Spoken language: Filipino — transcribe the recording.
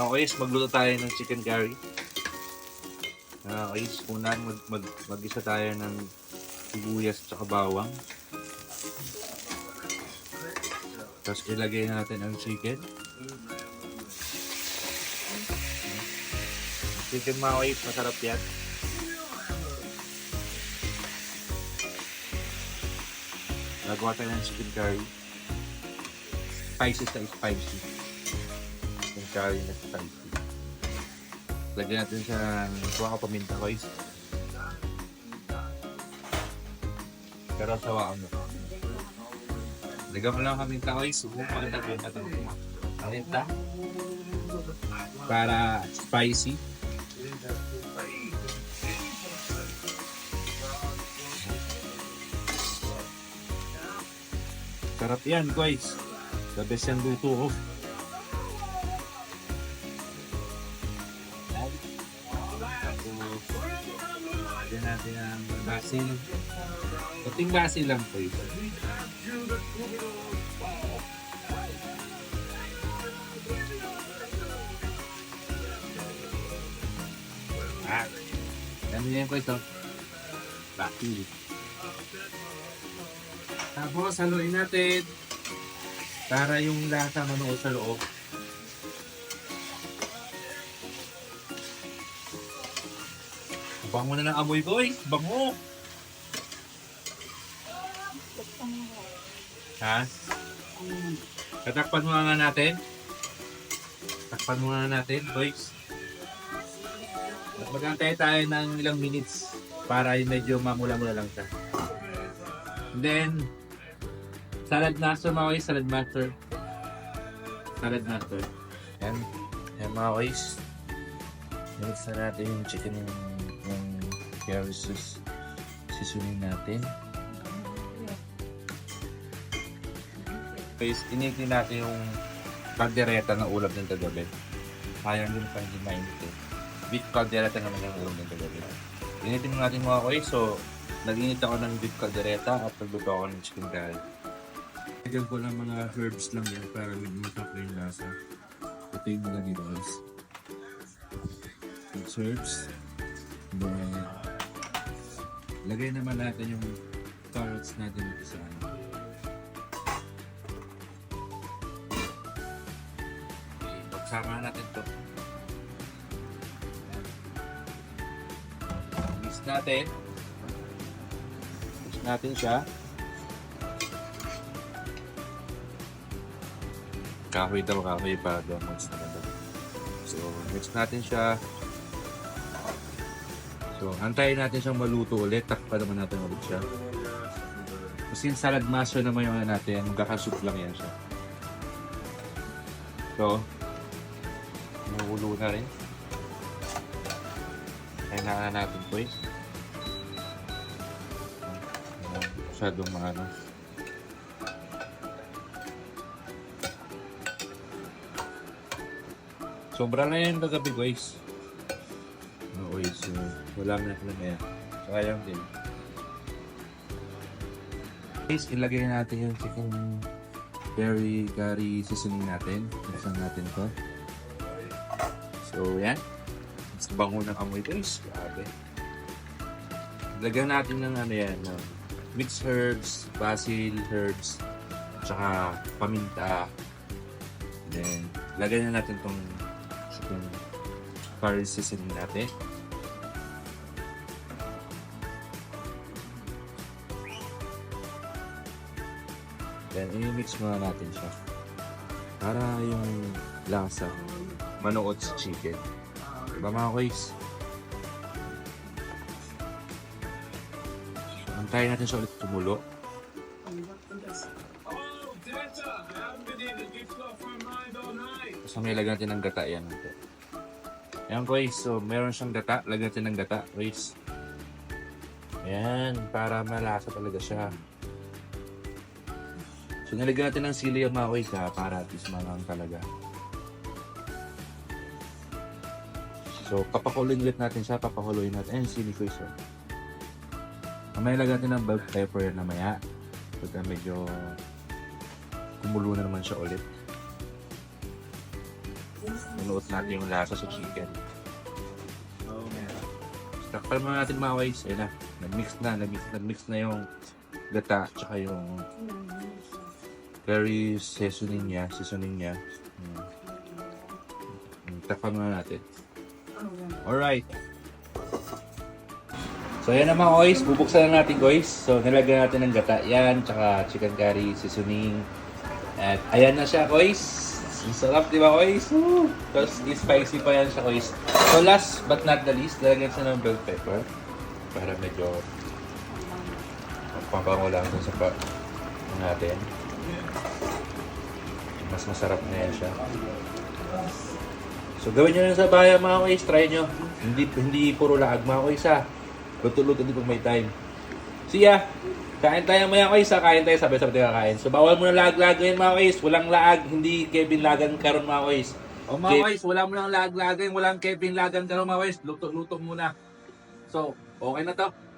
Okay, so magluto tayo ng chicken curry. Okay, so unan mag, mag, mag-isa tayo ng sibuyas at bawang. Tapos ilagay natin ang chicken. Chicken mga masarap yan. Nagawa tayo ng chicken curry. Spicy sa spicy. Curry na spicy. Lagyan natin sa kuha ko paminta ko is. Pero sawa mo. Lagyan mo lang kami tao is. Huwag maganda ko ito. Paminta. Para spicy. Sarap yan guys. The best yung luto ko. Lagyan natin ang basil. Puting basil lang po ito. Ah, ano yan po ito? Basil. Tapos haluin natin para yung lasa manuot sa loob. Bango na ng amoy ko eh. Bango. Ha? Tatakpan mo nga natin. Takpan mo nga natin, boys. Magantay tayo ng ilang minutes para medyo mamula-mula lang siya. Then, salad master mga boys, salad master. Salad master. Yan. Yan mga boys. Mix na natin yung chicken yung, yung carrot sauce. Sisunin natin. Guys, initin natin yung kaldereta ng ulam ng kagabi. Sayang din pa hindi mainit eh. Beef kaldereta naman yung ulam ng kagabi. Initin natin mga boys, so nag-init ako ng beef caldereta at nagluto ako ng chicken curry. Lagyan ko ng mga herbs lang yan para masarap na yung lasa. Ito yung mga. Mix herbs. Then, lagay naman natin yung carrots natin dito sa ano. Pagsama natin to. Mix natin natin siya. Kahoy daw, kahoy para daw mix na. So, mix natin siya. So, antayin natin siyang maluto ulit. Takpan naman natin ulit siya. Kasi yung salad master naman yung ano natin. Magkakasup lang yan siya. So, nahulo na rin. Kailangan na natin po eh. masyadong maano. Sobra na yan kagabi guys. So wala na na yan. Sayang din. Guys, ilagay natin yung chicken berry curry seasoning natin. Buksan natin to. So, yan. Mas bango ng amoy guys. Grabe. Lagyan natin ng ano yan, ng mixed herbs, basil herbs, tsaka paminta. Then, lagyan na natin tong chicken curry seasoning natin. Then, i-mix muna natin siya. Para yung lasa manuot sa chicken. Diba mga guys? Antayin natin siya ulit tumulo. Tapos may lagyan natin ng gata yan. Ayan guys, so meron siyang gata. Lagyan natin ng gata guys. Ayan, para malasa talaga siya. So nalagyan natin ng sili yung guys ha, para at least mangang talaga. So papakuloyin ulit natin siya, papakuloyin natin. Ayan, sili guys. Oh. Mamaya lagyan natin ng bell pepper na maya. Pagka medyo kumulo na naman siya ulit. manuot natin yung lasa sa chicken. Takpan muna natin mga guys. Ayun na. Nag-mix na. Nag-mix, nag-mix na yung gata tsaka yung curry seasoning niya. Seasoning niya. Hmm. Hmm, Takpan muna natin. Alright. So yan na mga guys. Bubuksan na natin guys. So nilagyan natin ng gata yan. Tsaka chicken curry, seasoning. At ayan na siya guys. Ang sarap di ba guys? Tapos spicy pa yan siya guys. So last but not the least, lalagyan siya ng bell pepper. Para medyo pampabango lang dun sa pa natin. Mas masarap na yan siya. So gawin nyo lang sa bayan mga guys, try nyo. Hindi hindi puro laag mga guys ha. Luto-luto din pag may time. See ya! Kain tayo maya guys ha, kain tayo sabay-sabay tayo kakain. So bawal muna laag-laag ngayon mga guys. Walang laag, hindi Kevin Lagan karon mga guys. O mga Ke- guys, wala mo lang laag-lagan, walang Kevin Lagan karon mga guys. Luto-luto muna. So, okay na to.